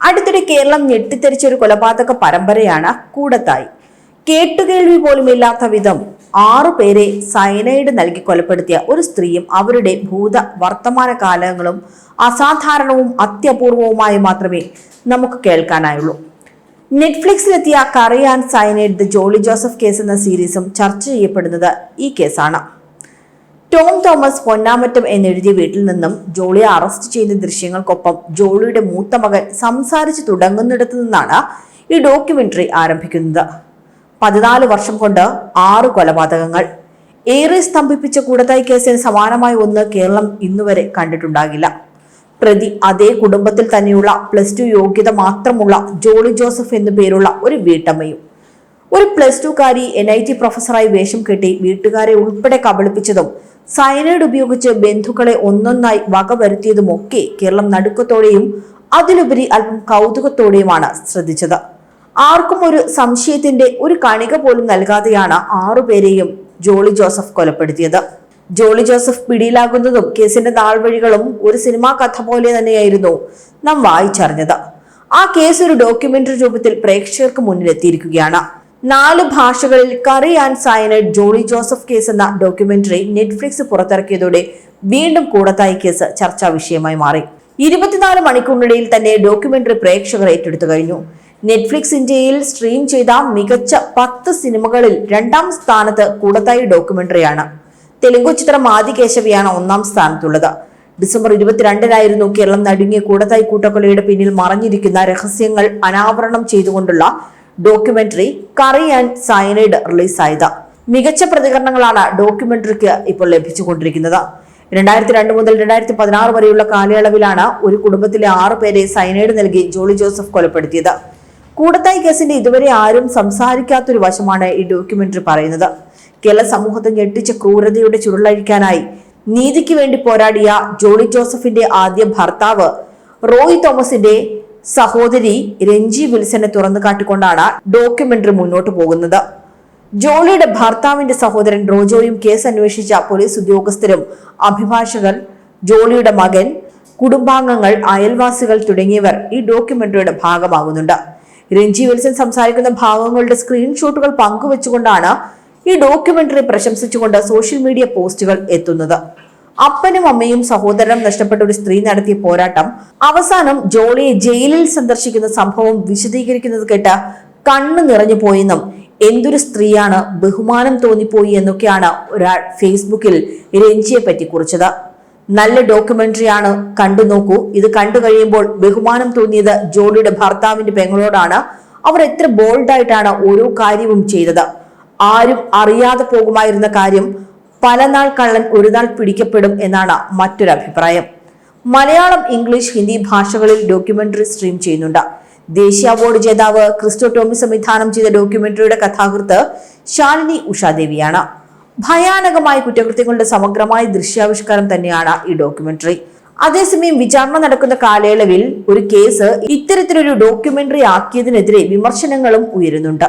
അടുത്തിടെ കേരളം ഞെട്ടിത്തെറിച്ചൊരു കൊലപാതക പരമ്പരയാണ് കൂടത്തായി. കേട്ടുകേൾവി പോലുമില്ലാത്ത വിധം ആറു പേരെ സയനൈഡ് നൽകി കൊലപ്പെടുത്തിയ ഒരു സ്ത്രീയും അവരുടെ ഭൂത വർത്തമാന കാലങ്ങളും അസാധാരണവും അത്യപൂർവവുമായി മാത്രമേ നമുക്ക് കേൾക്കാനായുള്ളൂ. നെറ്റ്ഫ്ലിക്സിലെത്തിയ curry and cyanide the Jolly Joseph case എന്ന സീരീസും ചർച്ച ചെയ്യപ്പെടുന്നത് ഈ കേസാണ്. ടോം തോമസ് പൊന്നാമറ്റം എന്നെഴുതിയ വീട്ടിൽ നിന്നും ജോളിയെ അറസ്റ്റ് ചെയ്യുന്ന ദൃശ്യങ്ങൾക്കൊപ്പം ജോളിയുടെ മൂത്ത മകൻ സംസാരിച്ചു തുടങ്ങുന്നിടത്തു നിന്നാണ് ഈ ഡോക്യുമെന്ററി ആരംഭിക്കുന്നത്. പതിനാല് വർഷം കൊണ്ട് ആറ് കൊലപാതകങ്ങൾ. ഏറെ സ്തംഭിപ്പിച്ച കൂടത്തായി കേസിന് സമാനമായ ഒന്ന് കേരളം ഇന്നുവരെ കണ്ടിട്ടുണ്ടാകില്ല. പ്രതി അതേ കുടുംബത്തിൽ തന്നെയുള്ള പ്ലസ് ടു യോഗ്യത മാത്രമുള്ള ജോളി ജോസഫ് എന്നു പേരുള്ള ഒരു വീട്ടമ്മയും. ഒരു പ്ലസ് ടു കാരി എൻ ഐ ടി പ്രൊഫസറായി വേഷം കെട്ടി വീട്ടുകാരെ ഉൾപ്പെടെ കബളിപ്പിച്ചതും സയനൈഡ് ഉപയോഗിച്ച് ബന്ധുക്കളെ ഒന്നൊന്നായി വകവരുത്തിയതുമൊക്കെ കേരളം നടുക്കത്തോടെയും അതിലുപരി അല്പം കൗതുകത്തോടെയുമാണ് ശ്രദ്ധിച്ചത്. ആർക്കും ഒരു സംശയത്തിന്റെ ഒരു കണിക പോലും നൽകാതെയാണ് ആറുപേരെയും ജോളി ജോസഫ് കൊലപ്പെടുത്തിയത്. ജോളി ജോസഫ് പിടിയിലാകുന്നതും കേസിന്റെ നാൾവഴികളും ഒരു സിനിമാ കഥ പോലെ തന്നെയായിരുന്നു നാം വായിച്ചറിഞ്ഞത്. ആ കേസ് ഒരു ഡോക്യുമെന്ററി രൂപത്തിൽ പ്രേക്ഷകർക്ക് മുന്നിൽ എത്തിയിരിക്കുകയാണ് നാല് ഭാഷകളിൽ curry and cyanide Johnny Joseph case എന്ന ഡോക്യുമെന്ററി നെറ്റ്ഫ്ലിക്സ് പുറത്തിറക്കിയതോടെ വീണ്ടും കൂടത്തായി കേസ് ചർച്ചാ വിഷയമായി മാറി. ഇരുപത്തിനാല് മണിക്കൂറിനിടയിൽ തന്നെ ഡോക്യുമെന്ററി പ്രേക്ഷകർ ഏറ്റെടുത്തു കഴിഞ്ഞു. നെറ്റ്ഫ്ലിക്സ് ഇന്ത്യയിൽ സ്ട്രീം ചെയ്ത മികച്ച പത്ത് സിനിമകളിൽ രണ്ടാം സ്ഥാനത്ത് കൂടത്തായി ഡോക്യുമെന്ററിയാണ് തെലുങ്കു ചിത്രം ആദികേശവിയാണ് ഒന്നാം സ്ഥാനത്തുള്ളത്. ഡിസംബർ ഇരുപത്തിരണ്ടിനായിരുന്നു കേരളം നടുങ്ങിയ കൂടത്തായി കൂട്ടക്കൊലയുടെ പിന്നിൽ മറഞ്ഞിരിക്കുന്ന രഹസ്യങ്ങൾ അനാവരണം ചെയ്തുകൊണ്ടുള്ള ഡോക്യുമെന്ററി കറി ആൻഡ് സയനൈഡ് റിലീസായത് മികച്ച പ്രതികരണങ്ങളാണ് ഡോക്യുമെന്ററിക്ക് ഇപ്പോൾ ലഭിച്ചുകൊണ്ടിരിക്കുന്നത്. രണ്ടായിരത്തി രണ്ട് മുതൽ രണ്ടായിരത്തി പതിനാറ് വരെയുള്ള കാലയളവിലാണ് ഒരു കുടുംബത്തിലെ ആറു പേരെ സയനൈഡ് നൽകി ജോളി ജോസഫ് കൊലപ്പെടുത്തിയത്. കൂടത്തായി കേസിന്റെ ഇതുവരെ ആരും സംസാരിക്കാത്തൊരു വശമാണ് ഈ ഡോക്യുമെന്ററി പറയുന്നത്. കേരള സമൂഹത്തെ ഞെട്ടിച്ച ക്രൂരതയുടെ ചുരുളഴിക്കാനായി നീതിക്ക് വേണ്ടി പോരാടിയ ജോളി ജോസഫിന്റെ ആദ്യ ഭർത്താവ് റോയ് തോമസിന്റെ സഹോദരി രഞ്ജി വിൽസനെ തുറന്നു കാട്ടിക്കൊണ്ടാണ് ഡോക്യുമെന്ററി മുന്നോട്ട് പോകുന്നത്. ജോളിയുടെ ഭർത്താവിന്റെ സഹോദരൻ റോജോയും കേസ് അന്വേഷിച്ച പോലീസ് ഉദ്യോഗസ്ഥരും അഭിഭാഷകർ ജോളിയുടെ മകൻ കുടുംബാംഗങ്ങൾ അയൽവാസികൾ തുടങ്ങിയവർ ഈ ഡോക്യുമെന്ററിയുടെ ഭാഗമാകുന്നുണ്ട്. രഞ്ജി വിൽസൺ സംസാരിക്കുന്ന ഭാഗങ്ങളുടെ സ്ക്രീൻഷോട്ടുകൾ പങ്കുവച്ചുകൊണ്ടാണ് ഈ ഡോക്യുമെന്ററി പ്രശംസിച്ചുകൊണ്ട് സോഷ്യൽ മീഡിയ പോസ്റ്റുകൾ എത്തുന്നത്. അപ്പനും അമ്മയും സഹോദരനും നഷ്ടപ്പെട്ട ഒരു സ്ത്രീ നടത്തിയ പോരാട്ടം അവസാനം ജോളിയെ ജയിലിൽ സന്ദർശിക്കുന്ന സംഭവം വിശദീകരിക്കുന്നത് കേട്ട് കണ്ണു നിറഞ്ഞു പോയെന്നും എന്തൊരു സ്ത്രീയാണ് ബഹുമാനം തോന്നിപ്പോയി എന്നൊക്കെയാണ് ഒരാൾ ഫേസ്ബുക്കിൽ രഞ്ജിയെ പറ്റി കുറിച്ചത്. നല്ല ഡോക്യുമെന്ററിയാണ് കണ്ടു നോക്കൂ. ഇത് കണ്ടു കഴിയുമ്പോൾ ബഹുമാനം തോന്നിയത് ജോളിയുടെ ഭർത്താവിന്റെ പെങ്ങളോടാണ്. അവർ എത്ര ബോൾഡായിട്ടാണ് ഓരോ കാര്യവും ചെയ്തത്. ആരും അറിയാതെ പോകുമായിരുന്ന കാര്യം പല നാൾ കള്ളൻ ഒരു നാൾ പിടിക്കപ്പെടും എന്നാണ് മറ്റൊരു അഭിപ്രായം മലയാളം ഇംഗ്ലീഷ് ഹിന്ദി ഭാഷകളിൽ ഡോക്യുമെന്ററി സ്ട്രീം ചെയ്യുന്നുണ്ട്. ദേശീയ അവാർഡ് ജേതാവ് ക്രിസ്റ്റോ ടോമി സംവിധാനം ചെയ്ത ഡോക്യുമെന്ററിയുടെ കഥാകൃത്ത് ശാലിനി ഉഷാദേവിയാണ്. ഭയാനകമായ കുറ്റകൃത്യങ്ങളുടെ സമഗ്രമായ ദൃശ്യാവിഷ്കാരം തന്നെയാണ് ഈ ഡോക്യുമെന്ററി. അതേസമയം വിചാരണ നടക്കുന്ന കാലയളവിൽ ഒരു കേസ് ഇത്തരത്തിലൊരു ഡോക്യുമെന്ററി ആക്കിയതിനെതിരെ വിമർശനങ്ങളും ഉയരുന്നുണ്ട്.